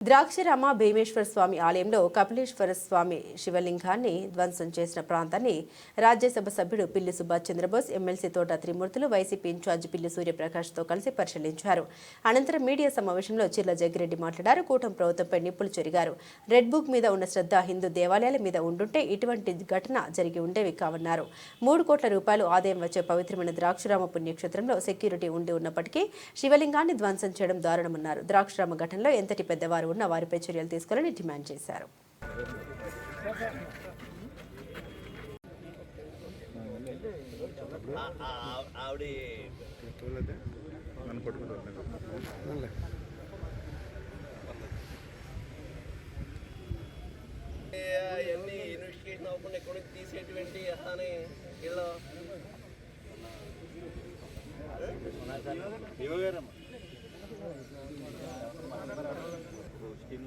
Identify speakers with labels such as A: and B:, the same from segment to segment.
A: ద్రాక్షరామ భీమేశ్వర స్వామి ఆలయంలో కపిలేశ్వర స్వామి శివలింగాన్ని ధ్వంసం చేసిన ప్రాంతాన్ని రాజ్యసభ సభ్యుడు పిల్లి సుభాష్ చంద్రబోస్ ఎమ్మెల్సీ తోట త్రిమూర్తులు వైసీపీ ఇన్ఛార్జ్ పిల్లి సూర్యప్రకాష్తో కలిసి పరిశీలించారు. అనంతరం మీడియా సమావేశంలో చిర్ల జగ్గిరెడ్డి మాట్లాడారు. కూటమి ప్రభుత్వంపై నిప్పులు చెరిగారు. రెడ్ బుక్ మీద ఉన్న శ్రద్ధ హిందూ దేవాలయాల మీద ఉండుంటే ఇటువంటి ఘటన జరిగి ఉండేవి కావన్నారు. మూడు కోట్ల రూపాయలు ఆదాయం వచ్చే పవిత్రమైన ద్రాక్షరామ పుణ్యక్షేత్రంలో సెక్యూరిటీ ఉండి ఉన్నప్పటికీ శివలింగాన్ని ధ్వంసం చేయడం దారుణమన్నారు. ద్రాక్షరామ ఘటనలో ఎంతటి పెద్దవారు ఉన్న వారిపై చర్యలు తీసుకోవాలని డిమాండ్ చేశారు.
B: ఆవిడ అవన్నీ ఇన్వెస్టిగేషన్ అవ్వకుండా ఎక్కడ తీసేటువంటి అని వీళ్ళు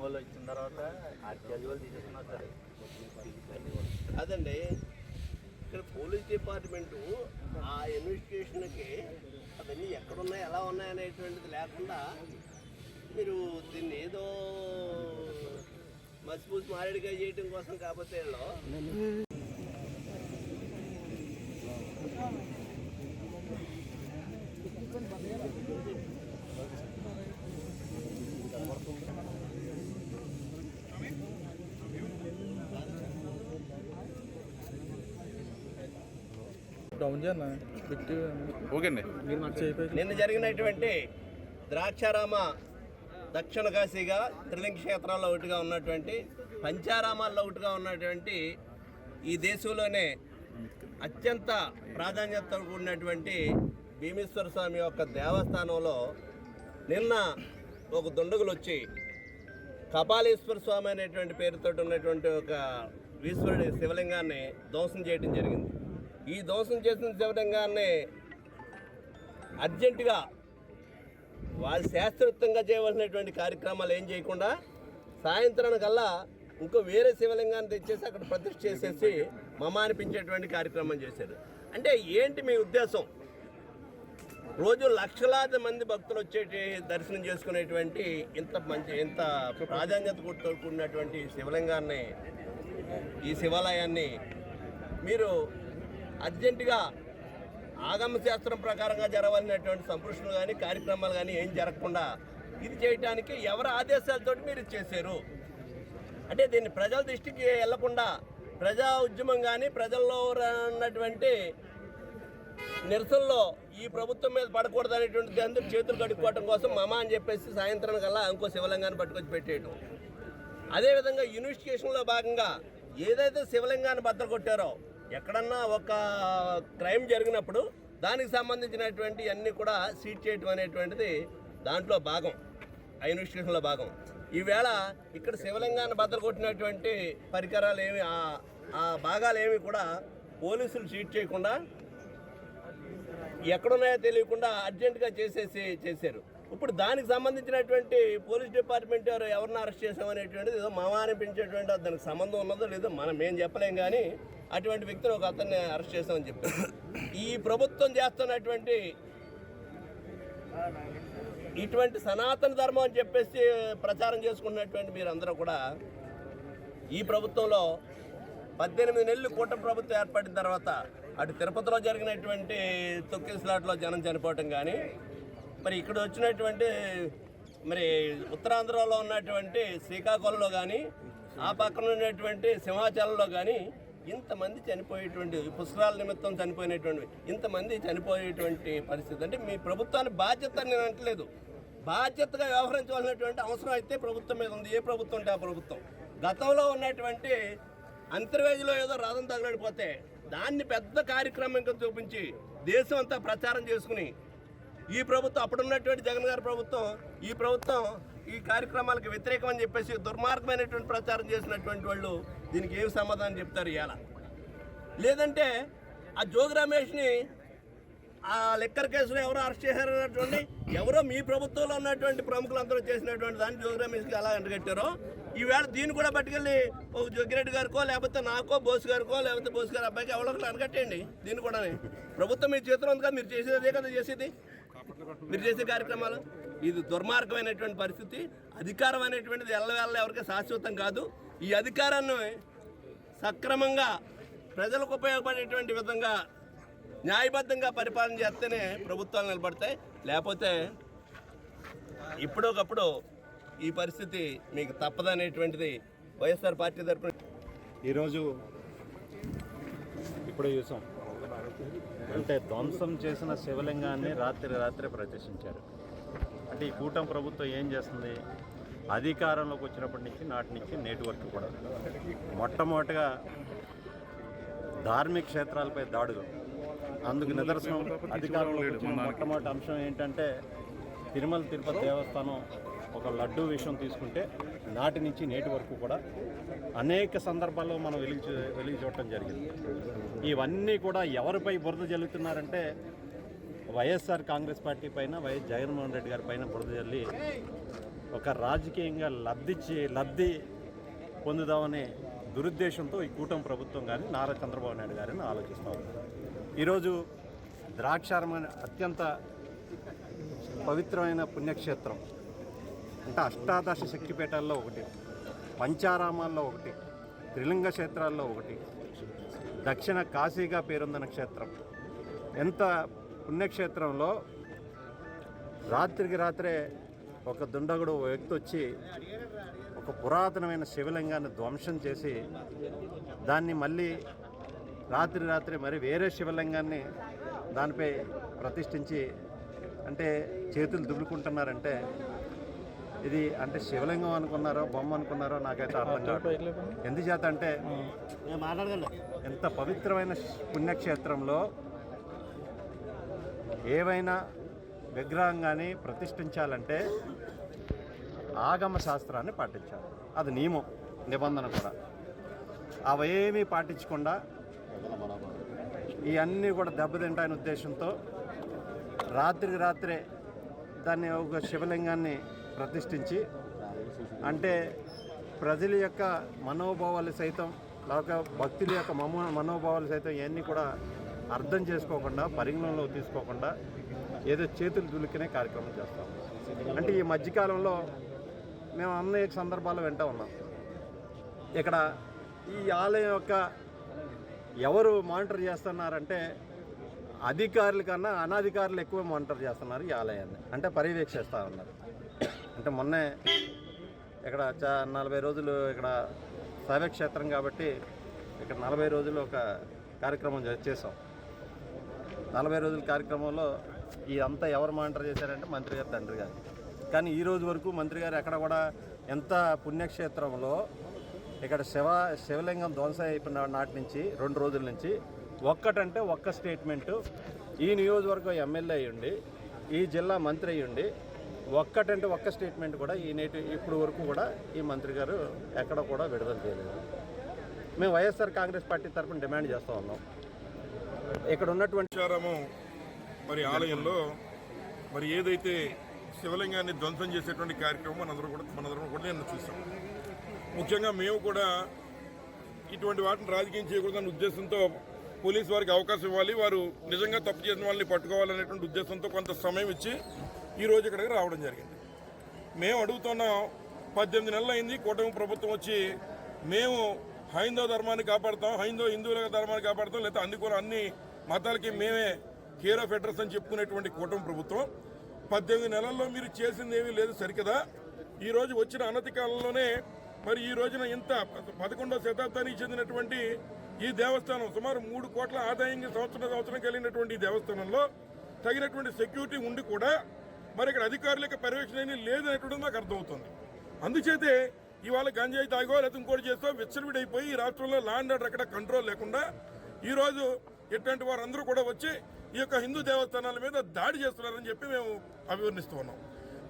C: వాళ్ళు ఇచ్చిన తర్వాత ఆ క్యాజువల్ తీసేసుకున్నారు సార్.
B: అదండి. ఇక్కడ పోలీస్ డిపార్ట్మెంటు ఆ ఇన్వెస్టిగేషన్కి అవన్నీ ఎక్కడున్నాయి ఎలా ఉన్నాయి అనేటువంటిది లేకుండా మీరు దీన్ని ఏదో మసిపూసి మారేడుగా చేయడం కోసం కాకపోతే
D: డౌన్ చేయన్న పెట్టి ఓకే అండి మీరు మాకు చేయిపోయి
B: నిన్న జరిగినటువంటి ద్రాక్షారామ దక్షిణ కాశీగా త్రిలింగ క్షేత్రాల్లో ఒకటిగా ఉన్నటువంటి పంచారామాల్లో ఒకటిగా ఉన్నటువంటి ఈ దేశంలోనే అత్యంత ప్రాధాన్యత కూడినటువంటి భీమేశ్వర స్వామి యొక్క దేవస్థానంలో నిన్న ఒక దుండగులు వచ్చి కపాలేశ్వర స్వామి అనేటువంటి పేరుతో ఉన్నటువంటి ఒక ఈశ్వరుడి శివలింగాన్ని ధ్వంసం చేయడం జరిగింది. ఈ దోషం చేసిన శివలింగాన్ని అర్జెంటుగా వాళ్ళు శాస్త్రోక్తంగా చేయవలసినటువంటి కార్యక్రమాలు ఏం చేయకుండా సాయంత్రానికల్లా ఇంకో వేరే శివలింగాన్ని తెచ్చేసి అక్కడ ప్రతిష్ఠ చేసేసి మమ అనిపించేటువంటి కార్యక్రమం చేశారు. అంటే ఏంటి మీ ఉద్దేశం? రోజు లక్షలాది మంది భక్తులు వచ్చేటి దర్శనం చేసుకునేటువంటి ఇంత మంచి ఇంత ప్రాధాన్యత కూడుతో కూడినటువంటి శివలింగాన్ని ఈ శివాలయాన్ని మీరు అర్జెంటుగా ఆగమ శాస్త్రం ప్రకారంగా జరగాలనేటువంటి సంపృష్ణలు కానీ కార్యక్రమాలు కానీ ఏం జరగకుండా ఇది చేయడానికి ఎవరి ఆదేశాలతో మీరు చేశారు? అంటే దీన్ని ప్రజల దృష్టికి వెళ్ళకుండా ప్రజా ఉద్యమం కానీ ప్రజల్లో ఉన్నటువంటి నిరసనలో ఈ ప్రభుత్వం మీద పడకూడదు అనేటువంటి అందరూ చేతులు కడుక్కోవడం కోసం మమ అని చెప్పేసి సాయంత్రం కల్లా ఇంకో శివలింగాన్ని పట్టుకొచ్చి పెట్టేయడం అదేవిధంగా ఇన్వెస్టిగేషన్లో భాగంగా ఏదైతే శివలింగాన్ని బద్దలు కొట్టారో ఎక్కడన్నా ఒక క్రైమ్ జరిగినప్పుడు దానికి సంబంధించినటువంటి అన్నీ కూడా సీట్ చేయటం అనేటువంటిది దాంట్లో భాగం ఆ ఇన్వెస్టిగేషన్లో భాగం. ఈవేళ ఇక్కడ శివలింగాన్ని బద్దలు కొట్టినటువంటి పరికరాలు ఏమి ఆ- ఆ భాగాలు ఏమి కూడా పోలీసులు సీట్ చేయకుండా ఎక్కడున్నాయో తెలియకుండా అర్జెంటుగా చేసేసి చేశారు. ఇప్పుడు దానికి సంబంధించినటువంటి పోలీస్ డిపార్ట్మెంట్ ఎవరు ఎవరిని అరెస్ట్ చేసామనేటువంటిది ఏదో మామ అనిపించేటువంటి దానికి సంబంధం ఉన్నదో లేదో మనం ఏం చెప్పలేం కానీ అటువంటి వ్యక్తిని ఒక అతన్ని అరెస్ట్ చేసామని చెప్పారు. ఈ ప్రభుత్వం చేస్తున్నటువంటి ఇటువంటి సనాతన ధర్మం అని చెప్పేసి ప్రచారం చేసుకున్నటువంటి మీరందరూ కూడా ఈ ప్రభుత్వంలో పద్దెనిమిది నెలలు కూటమి ప్రభుత్వం ఏర్పడిన తర్వాత అటు తిరుపతిలో జరిగినటువంటి తొక్కిసలాట్లో జనం చనిపోవటం కానీ మరి ఇక్కడ వచ్చినటువంటి మరి ఉత్తరాంధ్రలో ఉన్నటువంటి శ్రీకాకుళంలో కానీ ఆ పక్కన ఉన్నటువంటి సింహాచలంలో కానీ ఇంతమంది చనిపోయేటువంటి పుస్తకాల నిమిత్తం చనిపోయినటువంటి ఇంతమంది చనిపోయేటువంటి పరిస్థితి. అంటే మీ ప్రభుత్వాన్ని బాధ్యత నేను అంటలేదు. బాధ్యతగా వ్యవహరించవలసినటువంటి అవసరం అయితే ప్రభుత్వం మీద ఉంది. ఏ ప్రభుత్వం ఉంటే ఆ ప్రభుత్వం. గతంలో ఉన్నటువంటి అంతర్వేదిలో ఏదో రథం తగలడిపోతే దాన్ని పెద్ద కార్యక్రమంగా చూపించి దేశం అంతా ప్రచారం చేసుకుని ఈ ప్రభుత్వం అప్పుడున్నటువంటి జగన్ గారి ప్రభుత్వం ఈ ప్రభుత్వం ఈ కార్యక్రమాలకు వ్యతిరేకం అని చెప్పేసి దుర్మార్గమైనటువంటి ప్రచారం చేసినటువంటి వాళ్ళు దీనికి ఏమి సమాధానం చెప్తారు ఇవాళ? లేదంటే ఆ జోగి రమేష్ని ఆ లెక్కర్ కేసులో ఎవరో అరెస్ట్ చేశారన్నటువంటి ఎవరో మీ ప్రభుత్వంలో ఉన్నటువంటి ప్రముఖులందరూ చేసినటువంటి దాన్ని జోగి రమేష్కి ఎలా అంటగట్టారో ఈవేళ దీన్ని కూడా పట్టుకెళ్ళి ఒక జగ్గిరెడ్డి గారికో లేకపోతే నాకో బోస్ గారికో లేకపోతే బోస్ గారి అబ్బాయికి ఎవరో ఒకరు అనగట్టేయండి దీన్ని కూడా ప్రభుత్వం మీ చేతిలో ఉంది కదా మీరు చేసేది అదే కదా చేసేది. మీరు చేసే కార్యక్రమాలు? ఇది దుర్మార్గమైనటువంటి పరిస్థితి అధికారం అనేటువంటిది ఎల్లవేళ్ళ ఎవరికి శాశ్వతం కాదు. ఈ అధికారాన్ని సక్రమంగా ప్రజలకు ఉపయోగపడేటువంటి విధంగా న్యాయబద్ధంగా పరిపాలన చేస్తేనే ప్రభుత్వాలు నిలబడతాయి. లేకపోతే ఇప్పుడొకప్పుడు ఈ పరిస్థితి మీకు తప్పదనేటువంటిది వైఎస్ఆర్ పార్టీ తరఫున
E: ఈరోజు ఇప్పుడే చూసాం. అంటే ధ్వంసం చేసిన శివలింగాన్ని రాత్రి రాత్రి ప్రదర్శించారు. అంటే ఈ కూటమి ప్రభుత్వం ఏం చేస్తుంది? అధికారంలోకి వచ్చినప్పటి నుంచి నాటి నుంచి నేటి వరకు కూడా మొట్టమొదటిగా ధార్మిక క్షేత్రాలపై దాడులు. అందుకు నిదర్శనం అధికారంలో వచ్చిన మొట్టమొదటి అంశం ఏంటంటే తిరుమల తిరుపతి దేవస్థానం ఒక లడ్డూ విషయం తీసుకుంటే నాటి నుంచి నేటి వరకు కూడా అనేక సందర్భాల్లో మనం వెలిగి చూ- వెలిగి చూడటం జరిగింది. ఇవన్నీ కూడా ఎవరిపై బురద జల్లుతున్నారంటే వైఎస్ఆర్ కాంగ్రెస్ పార్టీ పైన వైఎస్ జగన్మోహన్ రెడ్డి గారి పైన బురద జల్లి ఒక రాజకీయంగా లబ్ధి లబ్ధి పొందుదామనే దురుద్దేశంతో ఈ కూటమి ప్రభుత్వం కానీ నారా చంద్రబాబు నాయుడు గారిని ఆలోచిస్తూ ఉన్నారు ఈరోజు ద్రాక్షారమైన అత్యంత పవిత్రమైన పుణ్యక్షేత్రం. అంటే అష్టాదశ శక్తిపీఠాల్లో ఒకటి పంచారామాల్లో ఒకటి త్రిలింగ క్షేత్రాల్లో ఒకటి దక్షిణ కాశీగా పేరొందిన క్షేత్రం. ఎంత పుణ్యక్షేత్రంలో రాత్రికి రాత్రే ఒక దుండగుడు వ్యక్తి వచ్చి ఒక పురాతనమైన శివలింగాన్ని ధ్వంసం చేసి దాన్ని మళ్ళీ రాత్రి రాత్రి మరి వేరే శివలింగాన్ని దానిపై ప్రతిష్ఠించి అంటే చేతులు దువ్వుకుంటున్నారంటే ఇది అంటే శివలింగం అనుకున్నారో బొమ్మ అనుకున్నారో నాకైతే అర్థం కాదు. ఎందుచేత అంటే ఎంత పవిత్రమైన పుణ్యక్షేత్రంలో ఏవైనా విగ్రహం కానీ ప్రతిష్ఠించాలంటే ఆగమ శాస్త్రాన్ని పాటించాలి. అది నియమం నిబంధన కూడా. అవేమీ పాటించకుండా ఇవన్నీ కూడా దెబ్బతింటాయనే ఉద్దేశంతో రాత్రికి రాత్రే దాన్ని ఒక శివలింగాన్ని ప్రతిష్ఠించి అంటే ప్రజల యొక్క మనోభావాలు సైతం లేక భక్తుల యొక్క మమో మనోభావాలు సైతం ఇవన్నీ కూడా అర్థం చేసుకోకుండా పరిగణనలో తీసుకోకుండా ఏదో చేతులు దులికినే కార్యక్రమం చేస్తాం. అంటే ఈ మధ్యకాలంలో మేము అనేక సందర్భాలు వింటూ ఉన్నాం. ఇక్కడ ఈ ఆలయం యొక్క ఎవరు మానిటర్ చేస్తున్నారంటే అధికారుల కన్నా అనధికారులు ఎక్కువ మానిటర్ చేస్తున్నారు ఈ ఆలయాన్ని. అంటే పర్యవేక్షిస్తూ ఉన్నారు. అంటే మొన్నే ఇక్కడ చా నలభై రోజులు ఇక్కడ శైవక్షేత్రం కాబట్టి ఇక్కడ నలభై రోజులు ఒక కార్యక్రమం చేసాం నలభై రోజుల కార్యక్రమంలో ఈ అంతా ఎవరు మానిటర్ చేశారంటే మంత్రి గారు తండ్రి గారు. కానీ ఈ రోజు వరకు మంత్రి గారు ఎక్కడ కూడా ఎంత పుణ్యక్షేత్రంలో ఇక్కడ శివ శివలింగం ధ్వంసం అయిపోయిన నాటి నుంచి రెండు రోజుల నుంచి ఒక్కటంటే ఒక్క స్టేట్మెంటు. ఈ నియోజకవర్గం ఎమ్మెల్యే అయ్యుండి ఈ జిల్లా మంత్రి అయ్యుండి ఒక్కటంటే ఒక్క స్టేట్మెంట్ కూడా ఈ నేటి ఇప్పుడు వరకు కూడా ఈ మంత్రి గారు ఎక్కడ కూడా విడుదల చేయలేదు. మేము వైఎస్ఆర్ కాంగ్రెస్ పార్టీ తరఫున డిమాండ్ చేస్తూ ఉన్నాం. ఇక్కడ ఉన్నటువంటి
D: మరి ఆలయంలో మరి ఏదైతే శివలింగాన్ని ధ్వంసం చేసేటువంటి కార్యక్రమం మనందరం కూడా మనందరం కూడా నేను చూసాం. ముఖ్యంగా మేము కూడా ఇటువంటి వాటిని రాజకీయం చేయకూడదన్న ఉద్దేశంతో పోలీసు వారికి అవకాశం ఇవ్వాలి వారు నిజంగా తప్పు చేసిన వాళ్ళని పట్టుకోవాలనేటువంటి ఉద్దేశంతో కొంత సమయం ఇచ్చి ఈ రోజు ఇక్కడికి రావడం జరిగింది. మేము అడుగుతున్నాం పద్దెనిమిది నెలలు అయింది కూటమి ప్రభుత్వం వచ్చి మేము హైందవ ధర్మాన్ని కాపాడుతాం హైందవ హిందువుల ధర్మాన్ని కాపాడుతాం లేదా అన్ని కూడా అన్ని మతాలకి మేమే కేర్ ఆఫ్ అడ్రస్ అని చెప్పుకునేటువంటి కూటమి ప్రభుత్వం. పద్దెనిమిది నెలల్లో మీరు చేసింది ఏమీ లేదు సరికదా? ఈరోజు వచ్చిన అనతి కాలంలోనే మరి ఈ రోజున ఇంత పదకొండవ శతాబ్దానికి చెందినటువంటి ఈ దేవస్థానం సుమారు మూడు కోట్ల ఆదాయంగా సంవత్సరం సంవత్సరం కలిగినటువంటి ఈ దేవస్థానంలో తగినటువంటి సెక్యూరిటీ ఉండి కూడా మరి ఇక్కడ అధికారుల యొక్క పర్యవేక్షణ ఏమీ లేదనేటువంటి నాకు అర్థమవుతుంది. అందుచేతే ఇవాళ గంజాయి తాగో లేదా ఇంకోటి చేస్తో విచ్చలవిడైపోయి ఈ రాష్ట్రంలో ల్యాండ్ ఆర్డర్ ఎక్కడ కంట్రోల్ లేకుండా ఈ రోజు ఇట్లాంటి వారందరూ కూడా వచ్చి ఈ యొక్క హిందూ దేవస్థానాల మీద దాడి చేస్తున్నారని చెప్పి మేము అభివర్ణిస్తూ ఉన్నాం.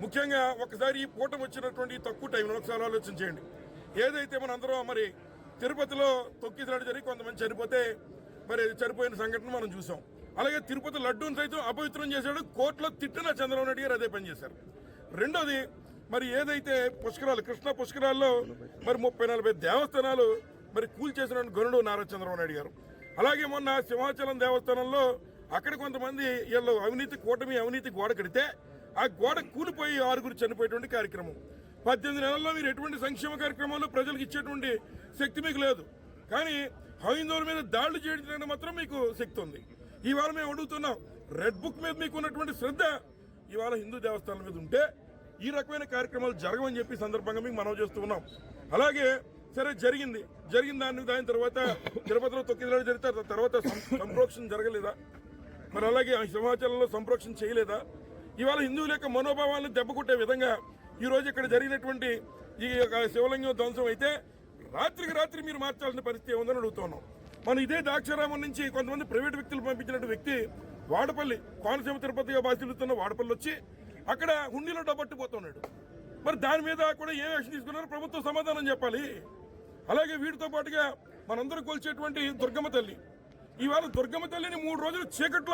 D: ముఖ్యంగా ఒకసారి ఈ పూటం వచ్చినటువంటి తక్కువ టైంలో ఒకసారి ఆలోచన చేయండి. ఏదైతే మనందరం మరి తిరుపతిలో తొక్కిసలాట జరిగి కొంతమంది చనిపోతే మరి చనిపోయిన సంఘటన మనం చూసాం. అలాగే తిరుపతి లడ్డూని సైతం అపవిత్రం చేశాడు. కోర్టులో తిట్టిన చంద్రబాబు నాయుడు గారు అదే పనిచేశారు రెండోది మరి ఏదైతే పుష్కరాలు కృష్ణ పుష్కరాల్లో మరి ముప్పై నలభై దేవస్థానాలు మరి కూల్చేసిన గరుడు నారా చంద్రబాబు నాయుడు గారు. అలాగే మొన్న సింహాచలం దేవస్థానంలో అక్కడ కొంతమంది వీళ్ళు అవినీతి కూటమి అవినీతి గోడ కడితే ఆ గోడ కూలిపోయి ఆరుగురు చనిపోయేటువంటి కార్యక్రమం. పద్దెనిమిది నెలల్లో మీరు ఎటువంటి సంక్షేమ కార్యక్రమాలు ప్రజలకు ఇచ్చేటువంటి శక్తి మీకు లేదు. కానీ హైందవుల మీద దాడులు చేయడానికి మాత్రం మీకు శక్తి ఉంది. ఇవాళ మేము అడుగుతున్నాం రెడ్ బుక్ మీద మీకు ఉన్నటువంటి శ్రద్ధ. ఇవాళ హిందూ దేవస్థానాల మీద ఉంటే ఈ రకమైన కార్యక్రమాలు జరగవని చెప్పి సందర్భంగా మీకు మనవి చేస్తూ ఉన్నాం. అలాగే సరే జరిగింది. జరిగిన దాని దాని తర్వాత తిరుపతిలో తొక్కిదిలాడు జరిగితే తర్వాత సంప్రోక్షణ జరగలేదా? మరి అలాగే ఆ సింహాచలంలో సంప్రోక్షణ చేయలేదా? ఇవాళ హిందువుల యొక్క మనోభావాలను దెబ్బకొట్టే విధంగా ఈరోజు ఇక్కడ జరిగినటువంటి ఈ యొక్క శివలింగం ధ్వంసం అయితే రాత్రికి రాత్రి మీరు మార్చాల్సిన పరిస్థితి ఉందని అడుగుతున్నాం మన ఇదే ద్రాక్షారామం నుంచి కొంతమంది ప్రైవేట్ వ్యక్తులు పంపించినట్టు వ్యక్తి వాడపల్లి కోనసీమ తిరుపతిగా బాధితులుతున్న వాడపల్లి వచ్చి అక్కడ హుండీలో డబ్బట్టుపోతున్నాడు మరి దాని మీద కూడా ఏ యాక్షన్ తీసుకున్నారో? ప్రభుత్వం సమాధానం చెప్పాలి. అలాగే వీటితో పాటుగా మనందరూ కొలిచేటువంటి దుర్గమ్మ తల్లి. ఇవాళ దుర్గమ్మ తల్లిని మూడు రోజులు చీకట్లో